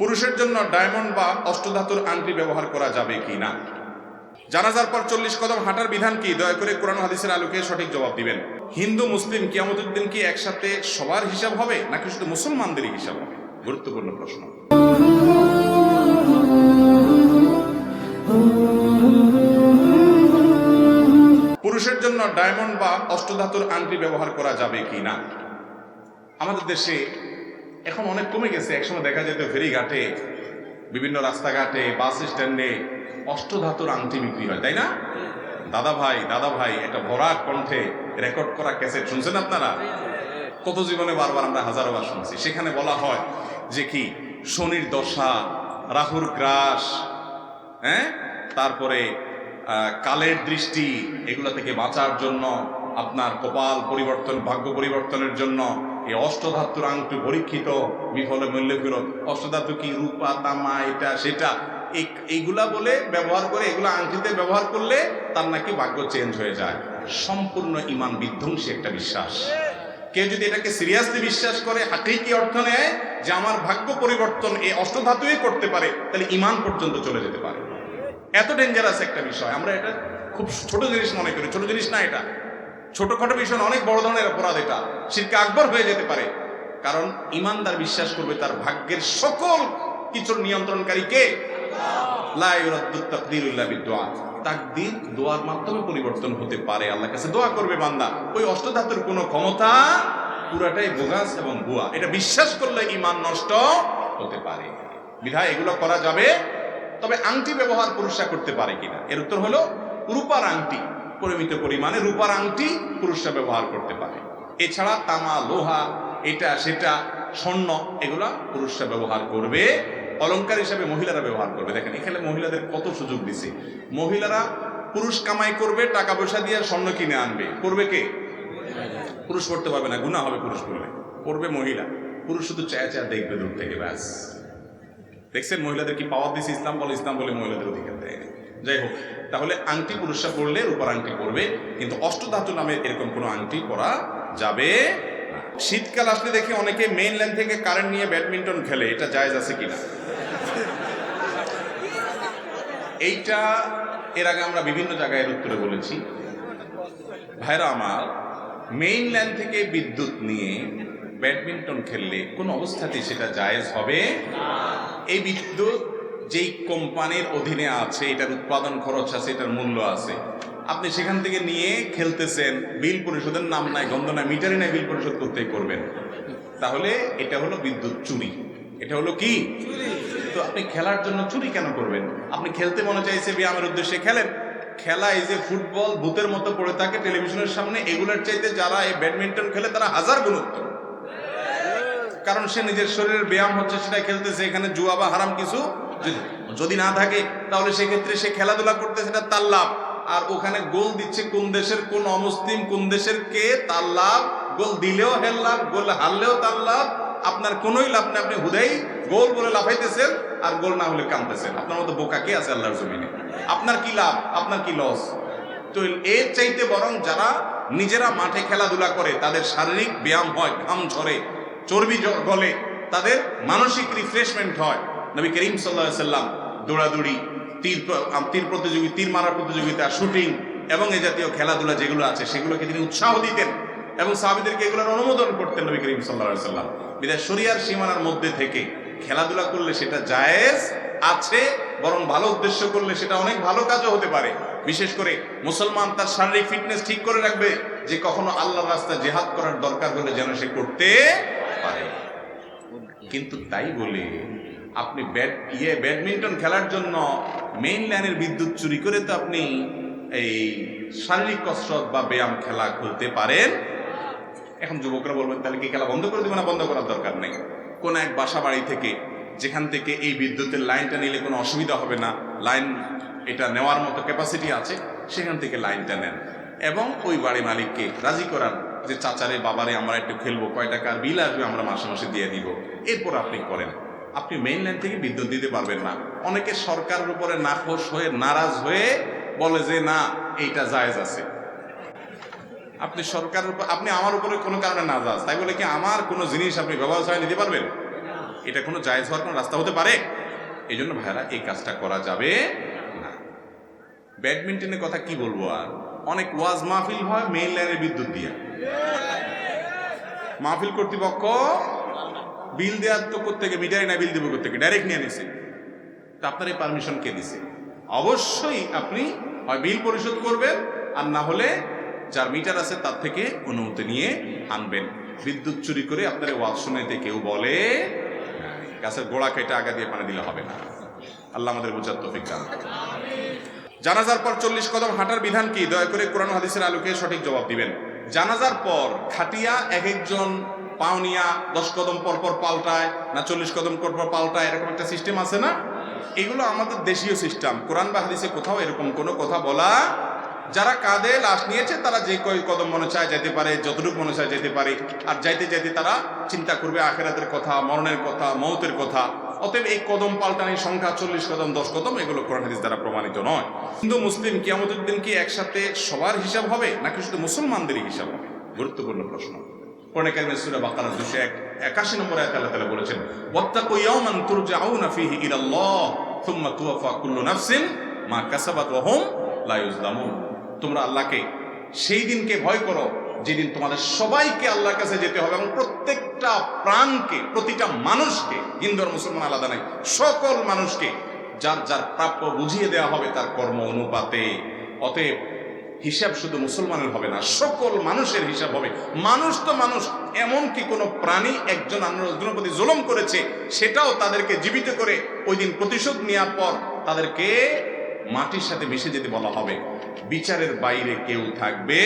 পুরুষের জন্য ডায়মন্ড বা অষ্টধাতুর আংটি ব্যবহার করা যাবে কি না জানাজার পর চল্লিশ কদম হাঁটার বিধান কি? দয়া করে কোরআন হাদিসের আলোকে সঠিক জবাব দিবেন। হিন্দু, মুসলিম কিয়ামতের দিন কি একসাথে সবার হিসাব হবে, নাকি শুধু মুসলমানদেরই হিসাব হবে? গুরুত্বপূর্ণ প্রশ্ন। পুরুষের জন্য ডায়মন্ড বা অষ্টধাতুর আংটি ব্যবহার করা যাবে কি না আমাদের দেশে এখন অনেক কমে গেছে। একসময় দেখা যেত ফেরিঘাটে, বিভিন্ন রাস্তাঘাটে, বাস স্ট্যান্ডে অষ্টধাতুর আংটি বিক্রি হয়, তাই না? দাদা ভাই দাদা ভাই, একটা ভরা কণ্ঠে রেকর্ড করা ক্যাসেট শুনছেন আপনারা? কত জীবনে বারবার আমরা হাজারো বার শুনছি। সেখানে বলা হয় যে কি, শনির দশা, রাহুর গ্রাস হ্যাঁ? তারপরে কালের দৃষ্টি, এগুলো থেকে বাঁচার জন্য আপনার কপাল পরিবর্তন, ভাগ্য পরিবর্তনের জন্য এই অষ্টধাতুর আংটি পরীক্ষিত, বিফলে মূল্য ফেরত। অষ্টধাতু কি রূপা, তামা, এটা, সেটা? এইগুলা বলে ব্যবহার করে, এগুলো আংটিতে ব্যবহার করলে তার নাকি ভাগ্য চেঞ্জ হয়ে যায়। সম্পূর্ণ ইমান বিধ্বংসী একটা বিশ্বাস। কেউ যদি এটাকে সিরিয়াসলি বিশ্বাস করে হাকিকি অর্থ নেয়? যে আমার ভাগ্য পরিবর্তন এই অষ্টধাতুই করতে পারে, তাহলে ইমান পর্যন্ত চলে যেতে পারে। এত ডেঞ্জারাস একটা বিষয়। আমরা এটা খুব ছোট জিনিস মনে করি। ছোট জিনিস না এটা। ছোটখাটো বিষয় অনেক বড় ধরনের অপরাধ এটা। শিরকে আকবর হয়ে যেতে পারে। কারণ ইমানদার বিশ্বাস করবে তার ভাগ্যের সকল কিছুর নিয়ন্ত্রণকারী কে? তাকদীরু দোয়ার মাধ্যমে পরিবর্তন হতে পারে। আল্লাহর কাছে দোয়া করবে বান্দা। ওই অষ্টধাতুর কোনো ক্ষমতা পুরাটাই বোগাস এবং বুয়া এটা বিশ্বাস করলে ইমান নষ্ট হতে পারে। বিধায় এগুলো করা যাবে। তবে আংটি ব্যবহার পুরুষরা করতে পারে কিনা? এর উত্তর হলো, রূপার আংটি। পরিমিত পরিমাণে রূপার আংটি পুরুষরা ব্যবহার করতে পারে। এছাড়া তামা, লোহা, এটা, সেটা, স্বর্ণ, এগুলা পুরুষরা ব্যবহার করবে। অলংকার হিসাবে মহিলারা ব্যবহার করবে। দেখেন, এখানে মহিলাদের কত সুযোগ দিছে। মহিলারা পুরুষ কামাই করবে, টাকা পয়সা দিয়ে স্বর্ণ কিনে আনবে। করবে কে? পুরুষ করতে পারবে না গুণা হবে পুরুষ করলে করবে মহিলা। পুরুষ শুধু চায়া চায়া দেখবে দূর থেকে, ব্যাস। দেখছেন মহিলাদের কি পাওয়ার দিছে ইসলাম বলে? ইসলাম বলে মহিলাদের অধিকার দেয়। যাই হোক তাহলে আংটি পুরুষরা পরলে রূপার আংটি পরবে, কিন্তু অষ্টধাতু নামে এরকম কোনো আংটি পরা যাবে শীতকাল আসলে দেখি অনেকে মেইন লাইন থেকে কারেন্ট নিয়ে ব্যাডমিন্টন খেলে, এটা জায়েজ আছে কিনা? এইটা এর আগে আমরা বিভিন্ন জায়গায় উত্তরে বলেছি। ভাইরা আমার মেইন লাইন থেকে বিদ্যুৎ নিয়ে ব্যাডমিন্টন খেললে কোন অবস্থাতেই সেটা জায়েজ হবে এই বিদ্যুৎ যেই কোম্পানির অধীনে আছে এটার উৎপাদন খরচ আছে এটার মূল্য আছে আপনি সেখান থেকে নিয়ে খেলতেছেন বিল পরিশোধের নাম নাই গন্ধ নাই মিটারই নাই বিল পরিশোধ করতেই করবেন। তাহলে এটা হলো বিদ্যুৎ চুরি। এটা হলো কি? তো আপনি খেলার জন্য চুরি কেন করবেন? আপনি খেলতে মনে চাইছে ব্যায়ামের উদ্দেশ্যে খেলেন। খেলা এই যে ফুটবল ভূতের মতো পড়ে থাকে টেলিভিশনের সামনে এগুলোর চাইতে যারা এই ব্যাডমিন্টন খেলে তারা হাজার গুণ উত্তম। কারণ সে নিজের শরীরের ব্যায়াম হচ্ছে সেটা খেলতেছে এখানে জুয়া বা হারাম কিছু যদি- যদি না থাকে, তাহলে সেক্ষেত্রে সে খেলাধুলা করতে সেটা তার লাভ। আর ওখানে গোল দিচ্ছে কোন দেশের, কোন অমুসলিম, কোন দেশের কে তার লাভ? গোল দিলেও হেল লাভ, গোল হারলেও তার লাভ। আপনার কোনোই লাভ নেই, আপনি হুদাই গোল বলে লাফাইতেছেন আর গোল না হলে কামতেছেন। আপনার মতো বোকা কে আছে আল্লাহর জমিনে? আপনার কি লাভ? আপনার কি লস? তো এর চাইতে বরং যারা নিজেরা মাঠে খেলাধুলা করে, তাদের শারীরিক ব্যায়াম হয়, ঘাম ঝরে, চর্বি গলে, তাদের মানসিক রিফ্রেশমেন্ট হয়। নবী করিম সাল্লাহ সাল্লাম দৌড়াদৌড়ি তীর তীর প্রতিযোগী তীর মারার প্রতিযোগিতা, শুটিং এবং এই জাতীয় খেলাধুলা যেগুলো আছে সেগুলোকে তিনি উৎসাহ দিতেন এবং সাহাবিদেরকে এগুলোর অনুমোদন করতেন নবী করিম সাল্লাহ সাল্লাম। বিদায় শরিয়ার সীমানার মধ্যে থেকে খেলাধুলা করলে সেটা জায়েজ আছে, বরং ভালো উদ্দেশ্য করলে সেটা অনেক ভালো কাজও হতে পারে। বিশেষ করে মুসলমান তার শারীরিক ফিটনেস ঠিক করে রাখবে যে কখনো আল্লাহর রাস্তায় জেহাদ করার দরকার হলে যেন সে করতে পারে। কিন্তু তাই বলে আপনি ব্যাট ইয়ে ব্যাডমিন্টন খেলার জন্য মেইন লাইনের বিদ্যুৎ চুরি করে তো আপনি এই শারীরিক কসরত বা ব্যায়াম খেলা খুলতে পারেন। এখন যুবকরা বলবেন, তাহলে কি খেলা বন্ধ করে দেবে না? বন্ধ করার দরকার নেই। কোনো এক বাসা বাড়ি থেকে, যেখান থেকে এই বিদ্যুতের লাইনটা নিলে কোনো অসুবিধা হবে না। লাইন এটা নেওয়ার মতো ক্যাপাসিটি আছে, সেখান থেকে লাইনটা নেন। এবং ওই বাড়ি মালিককে রাজি করান। যে চাচারে, বাবারে আমরা একটু খেলব কয় টাকার বিল আসবে আমরা মাসে মাসে দিয়ে দিব। এরপর আপনি করেন। আপনি মেইন লাইন থেকে বিদ্যুৎ দিতে পারবেন না। অনেকে সরকারের উপরে নাখোশ হয়ে, নারাজ হয়ে বলে যে, না, এইটা জায়েজ আছে। আপনি সরকারের উপর আপনি আমার উপরে কোনো কারণে নারাজ। তাই বলে কি আমার কোনো জিনিস আপনি ব্যবহার ছাড়া নিতে পারবেন? এটা কোনো জায়েজ হওয়ার কোনো রাস্তা হতে পারে? এই জন্য ভাইরা এই কাজটা করা যাবে না। ব্যাডমিন্টনের কথা কি বলব আর? অনেক ওয়াজ মাহফিল হয় মেইন লাইনের বিদ্যুৎ দিয়ে। মাহফিল কর্তৃপক্ষ বিল দেওয়ার তো থেকে মিটারে না, বিল দেবো থেকে ডাইরেক্ট নিয়ে নিছে। তা আপনার এই পারমিশন কে দিছে? অবশ্যই আপনি হয় বিল পরিশোধ করবেন, আর না হলে যার মিটার আছে তার থেকে অনুমতি নিয়ে আনবেন। বিদ্যুৎ চুরি করে আপনার ওয়াজ শুনেতে কেউ বলে গাছের গোড়া কেটে আগা দিয়ে পানি দিলে হবে না। আল্লাহ আমাদের বোঝার দান করুন। জানাজার পর চল্লিশ কদম হাঁটার বিধান কি? দয়া করে কোরআন হাদিসের আলোকে সঠিক জবাব দিবেন। জানাজার পর খাটিয়া এক একজন পাওনিয়া দশ কদম পর পর পাল্টায়, না চল্লিশ কদম পর পর পাল্টায়, এরকম একটা সিস্টেম আছে না? এগুলো আমাদের দেশীয় সিস্টেম কোরআন বা হাদিসে কোথাও এরকম কোনো কথা বলা যারা কাঁধে লাশ নিয়েছে, তারা যে কয় কদম মনে চায় যেতে পারে, যতটুকু মনে চায় যেতে পারে, আর যাইতে যাইতে তারা চিন্তা করবে আখেরাতের কথা, মরণের কথা, মৌতের কথা। অতএব এই কদম পাল্টানির সংখ্যা চল্লিশ, কদম দশ, কদম, এগুলো কোরআন হাদিস দ্বারা প্রমাণিত নয়। হিন্দু, মুসলিম কিয়ামতের দিন কি একসাথে সবার হিসাব হবে, নাকি শুধু মুসলমানদেরই হিসাব হবে? গুরুত্বপূর্ণ প্রশ্ন। কোরআনে কারিমে সূরা বাকারা 281 নম্বর আয়াতে আল্লাহ তাআলা বলেছেন, ওয়াত্তাকু ইয়াওমান তুরজাউনা ফীহি ইলাল্লাহ থুম্মা তুওয়াফা কুল্লু নাফসিন মা কাসাবাত ওয়া হুম লা ইউজলামুন তোমরা আল্লাহকে সেই দিনকে ভয় করো যেদিন তোমাদের সবাইকে আল্লাহর কাছে যেতে হবে এবং প্রত্যেকটা প্রাণকে, প্রতিটা মানুষকে, হিন্দু আর মুসলমান আলাদা নাই সকল মানুষকে যার যার প্রাপ্য বুঝিয়ে দেওয়া হবে তার কর্ম অনুপাতে। অতএব হিসাব শুধু মুসলমানের হবে না, সকল মানুষের হিসাব হবে। মানুষ তো মানুষ, এমনকি কোনো প্রাণী একজন অন্যজনের প্রতি জুলম করেছে, সেটাও তাদেরকে জীবিত করে ওই দিন প্রতিশোধ নেওয়ার পর তাদেরকে মাটির সাথে মিশে যেতে বলা হবে। বিচারের বাইরে কেউ থাকবে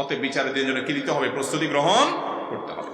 অতএব বিচারের দিনের জন্য কি দিতে হবে? প্রস্তুতি গ্রহণ করতে হবে।